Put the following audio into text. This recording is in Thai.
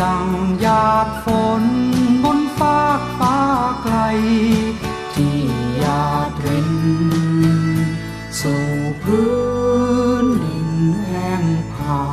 ดังหยาดฝนบนฟากฟ้าไกล ที่หยาดรินสู่พื้นดินแห้งผา